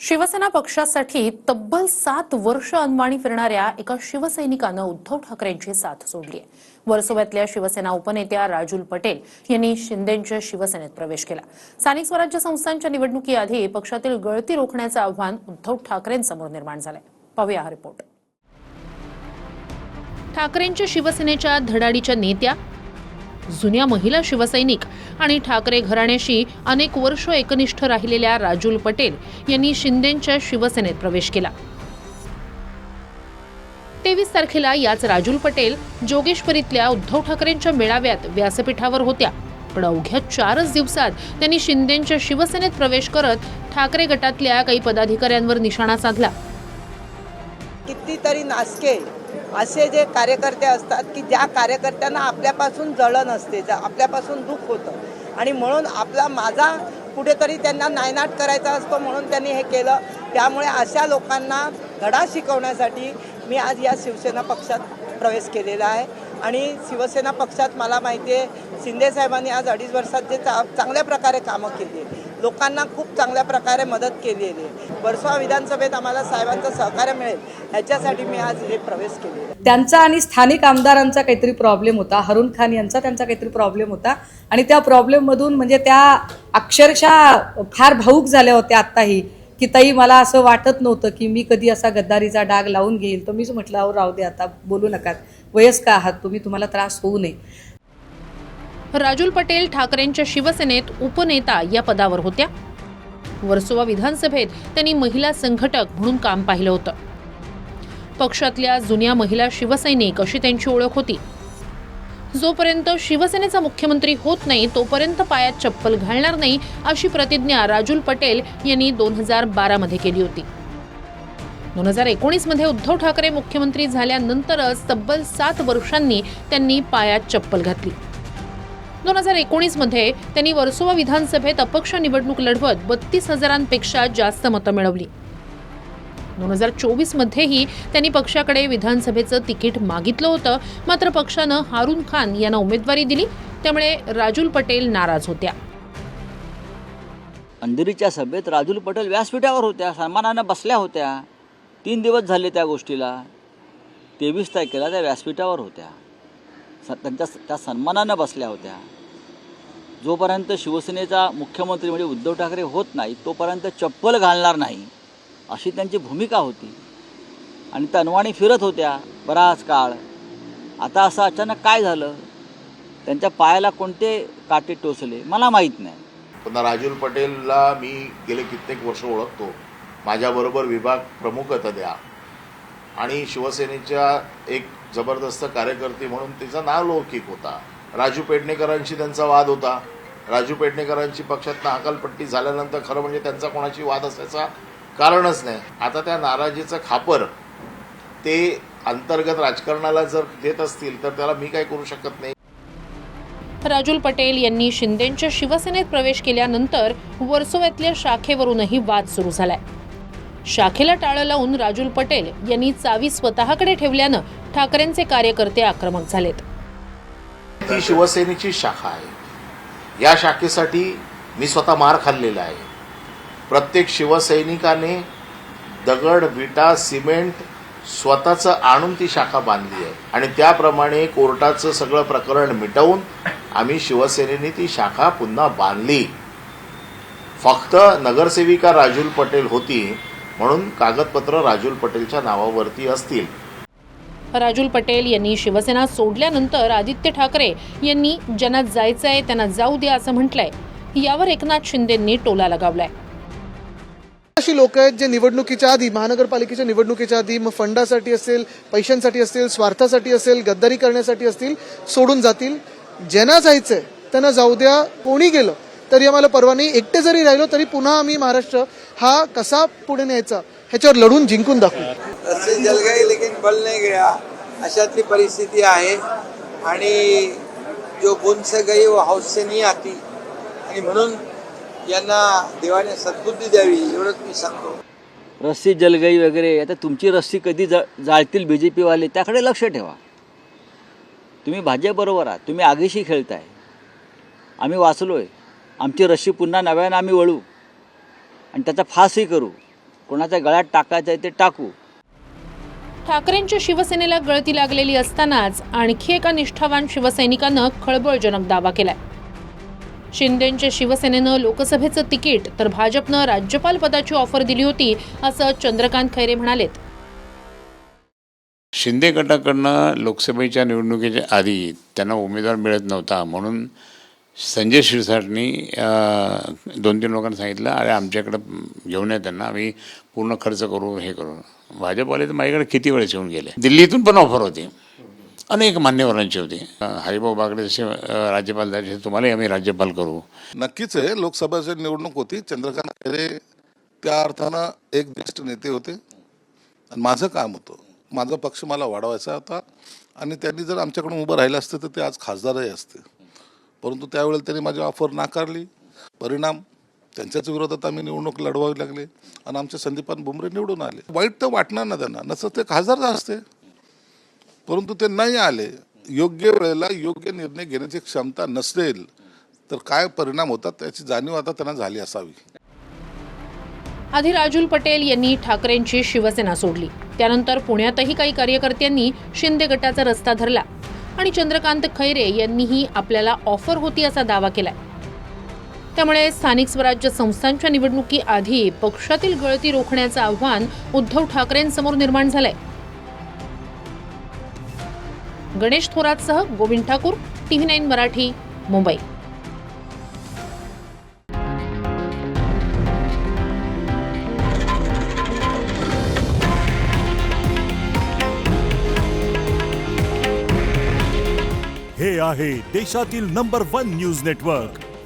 शिवसेना पक्षासाठी तब्बल सात वर्ष अनवाणी फिरणाऱ्या एका शिवसैनिकानं उद्धव ठाकरेंची साथ सोडली आहे वर्सोव्यातल्या शिवसेना उपनेत्या राजूल पटेल यांनी शिंदेंच्या शिवसेनेत प्रवेश केला. स्थानिक स्वराज्य संस्थांच्या निवडणुकीआधी पक्षातील गळती रोखण्याचं आव्हान उद्धव ठाकरेंसमोर निर्माण झालंय. पाहूया हा रिपोर्ट. ठाकरेंच्या शिवसेनेच्या धडाडीच्या नेत्या जुन्या महिला शिवसैनिक आणि ठाकरे घराण्याशी अनेक वर्ष एकनिष्ठ राहिलेल्या राजूल पटेल यांनी शिंदेंच्या शिवसेनेत प्रवेश केला. तेवीस तारखेला याच राजूल पटेल जोगेश्वरीतल्या उद्धव ठाकरेंच्या मेळाव्यात व्यासपीठावर होत्या. पण अवघ्या चारच दिवसात त्यांनी शिंदेंच्या शिवसेनेत प्रवेश करत ठाकरे गटातल्या काही पदाधिकाऱ्यांवर निशाणा साधला. कितीतरी नासके असे जे कार्यकर्ते असतात की ज्या कार्यकर्त्यांना आपल्यापासून जळण असते ज्या आपल्यापासून दुःख होतं. आणि म्हणून आपला माझा कुठेतरी त्यांना नायनाट करायचा असतो म्हणून त्यांनी हे केलं. त्यामुळे अशा लोकांना धडा शिकवण्यासाठी मी आज या शिवसेना पक्षात प्रवेश केलेला आहे. आणि शिवसेना पक्षात मला माहिती आहे शिंदेसाहेबांनी आज अडीच वर्षात जे चा चांगल्या प्रकारे कामं केली आहे लोकांना खूप चांगल्या प्रकारे मदत केलेली आहे. वर्सोवा विधानसभेत आम्हाला साहेबांचं सहकार्य मिळेल. ह्याच्यासाठी मी आज हे प्रवेश केले त्यांचा आणि स्थानिक आमदारांचा काहीतरी प्रॉब्लेम होता. हरुण खान यांचा त्यांचा काहीतरी प्रॉब्लेम होता. आणि त्या प्रॉब्लेममधून म्हणजे त्या अक्षरशः फार भाऊक झाल्या होत्या आत्ताही की ताई मला असं वाटत नव्हतं की मी कधी असा गद्दारीचा डाग लावून घेईल. तर मीच म्हटलं अहो राहू दे आता बोलू नका. वयस्क आहात तुम्ही तुम्हाला त्रास होऊ नये. राजूल पटेल ठाकरेंच्या शिवसेनेत उपनेता या पदावर होत्या. वर्सोवा विधानसभेत त्यांनी महिला संघटक म्हणून काम पाहिलं होतं. पक्षातल्या जुन्या महिला शिवसैनिक अशी त्यांची ओळख होती. जोपर्यंत शिवसेनेचा मुख्यमंत्री होत नाही तोपर्यंत पायात चप्पल घालणार नाही अशी प्रतिज्ञा राजूल पटेल यांनी दोन हजार बारामध्ये केली होती. दोन हजार एकोणीसमध्ये उद्धव ठाकरे मुख्यमंत्री झाल्यानंतरच तब्बल सात वर्षांनी त्यांनी पायात चप्पल घातली. दोन हजार एकोणीसमध्ये त्यांनी वर्सोवा विधानसभेत अपक्ष निवडणूक लढवत बत्तीस हजारांपेक्षा जास्त मतं मिळवली. दोन हजार चोवीसमध्येही त्यांनी पक्षाकडे विधानसभेचं तिकीट मागितलं होतं. मात्र पक्षानं हारून खान यांना उमेदवारी दिली. त्यामुळे राजूल पटेल नाराज होत्या. अंधेरीच्या सभेत राजूल पटेल व्यासपीठावर होत्या सन्मानानं बसल्या होत्या. तीन दिवस झाले त्या गोष्टीला. तेवीस तारखेला त्या व्यासपीठावर होत्या. स त्यांच्या त्या सन्मानानं बसल्या होत्या. जोपर्यंत शिवसेनेचा मुख्यमंत्री म्हणजे उद्धव ठाकरे होत नाही तोपर्यंत चप्पल घालणार नाही अशी त्यांची भूमिका होती. आणि तनवाणी फिरत होत्या बराच काळ. आता असं अचानक काय झालं? त्यांच्या पायाला कोणते काटे टोचले? मला माहीत नाही. पण राजूल पटेलला मी गेले कित्येक वर्ष ओळखतो. माझ्याबरोबर विभाग प्रमुख होता त्या. आणि शिवसेनेच्या एक जबरदस्त कार्यकर्ती म्हणून तिचा नाव लौकिक होता. राजू पेडणेकरांशी त्यांचा वाद होता. राजू पेडणेकरांची पक्षातनं हकालपट्टी झाल्यानंतर खरं म्हणजे त्यांचा कोणाशी वाद असायचा कारणच नाही. आता त्या नाराजीचं खापर ते अंतर्गत राजकारणाला जर देत असतील तर त्याला मी काय करू शकत नाही. राजूल पटेल यांनी शिंदेंच्या शिवसेनेत प्रवेश केल्यानंतर वर्सोव्यातल्या शाखेवरूनही वाद सुरू झालाय. शाखेला टाळं लावून राजूल पटेल यांनी चावी स्वतःकडे ठेवल्यानं ठाकरेंचे कार्यकर्ते आक्रमक झालेत. ती शिवसेनेची शाखा आहे. या शाखेसाठी मी स्वतः मार खाल्लेला आहे. प्रत्येक शिवसैनिकाने दगड विटा सिमेंट स्वतःचं आणून ती शाखा बांधली आहे. आणि त्याप्रमाणे कोर्टाचं सगळं प्रकरण मिटवून आम्ही शिवसेनेने ती शाखा पुन्हा बांधली. फक्त नगरसेविका राजूल पटेल होती म्हणून कागदपत्र राजूल पटेलच्या नावावरती असतील. राजूल पटेल यांनी शिवसेना सोडल्यानंतर आदित्य ठाकरे यांनी ज्यांना जायचं आहे त्यांना जाऊ द्या असं म्हटलंय. यावर एकनाथ शिंदेंनी टोला लगावलाय. अशी लोक आहेत जे निवडणुकीच्या आधी महानगरपालिकेच्या निवडणुकीच्या आधी मग फंडासाठी असेल पैशांसाठी असेल स्वार्थासाठी असेल गद्दारी करण्यासाठी असतील सोडून जातील. ज्यांना जायचंय त्यांना जाऊ द्या. कोणी गेलं तरी आम्हाला परवा नाही. एकटे जरी राहिलो तरी पुन्हा आम्ही महाराष्ट्र हा कसा पुढे न्यायचा ह्याच्यावर लढून जिंकून दाखवू. रस्ते जल गए लेकिन बल नाही गया. अशातली परिस्थिती आहे. आणि जो बूंद गई व हाऊस नाही आती आणि म्हणून यांना देवाने सद्बुद्धी द्यावी एवढंच मी सांगतो. रस्सी जलगई वगैरे आता तुमची रस्सी कधी जा जाळतील बी जे पीवाले त्याकडे लक्ष ठेवा. तुम्ही भाजपबरोबर आहात तुम्ही आगीशी खेळताय. आम्ही वाचलो आहे आमची रस्सी पुन्हा नव्यानं आम्ही वळू. आणि त्याचा फासही करू. कोणाच्या गळ्यात टाकायचं आहे ते टाकू. ठाकरेंच्या शिवसेनेला गळती लागलेली असतानाच आणखी एका निष्ठावान शिवसैनिकानं खळबळजनक दावा केलाय. शिंदेच्या शिवसेनेनं लोकसभेचं तिकीट तर भाजपनं राज्यपाल पदाची ऑफर दिली होती असं चंद्रकांत खैरे म्हणालेत. शिंदे गटाकडनं लोकसभेच्या निवडणुकीच्या आधी त्यांना उमेदवार मिळत नव्हता म्हणून संजय शिरसाटनी दोन तीन लोकांना सांगितलं अरे आमच्याकडं घेऊन या त्यांना आम्ही पूर्ण खर्च करू हे करू. भाजपवाले तर माझ्याकडे किती वेळेस येऊन गेले. दिल्लीतून पण ऑफर होती. अनेक मान्यवरांची होती. हरिभाऊ बागडे जसे राज्यपाल झाले तुम्हालाही आम्ही राज्यपाल करू. नक्कीच आहे. लोकसभेची निवडणूक होती चंद्रकांत खैरे त्या अर्थानं एक ज्येष्ठ नेते होते. आणि माझं काम होतं. माझा पक्ष मला वाढवायचा होता. आणि त्यांनी जर आमच्याकडून उभं राहिलं असतं तर ते आज खासदारही असते. परंतु त्यावेळेला त्यांनी माझी ऑफर नाकारली. परिणाम त्यांच्याच विरोधात आम्ही निवडणूक लढवावी लागली आणि आमचे संदीपान बुमरे निवडून आले. वाईट तर वाटणार ना त्यांना. नसं ते खासदार असते. परंतु ते नाही आले. योग्य वेळेला योग्य निर्णय घेण्याची क्षमता नसेल तर काय परिणाम होतात त्याची जाणीव आता त्यांना झाली असावी. आधी राजुल पटेल यांनी ठाकरेंची शिवसेना सोडली. त्यानंतर पुण्यातही काही कार्यकर्त्यांनी शिंदे गटाचा रस्ता धरला. आणि चंद्रकांत खैरे यांनीही आपल्याला ऑफर होती असा दावा केलाय. त्यामुळे स्थानिक स्वराज्य संस्थांच्या निवडणुकीआधी पक्षातील गळती रोखण्याचं आव्हान उद्धव ठाकरेंसमोर निर्माण झालंय. गणेश थोरातसह गोविंद ठाकूर टीव्ही नाईन मराठी मुंबई. हे आहे देशातील नंबर वन न्यूज नेटवर्क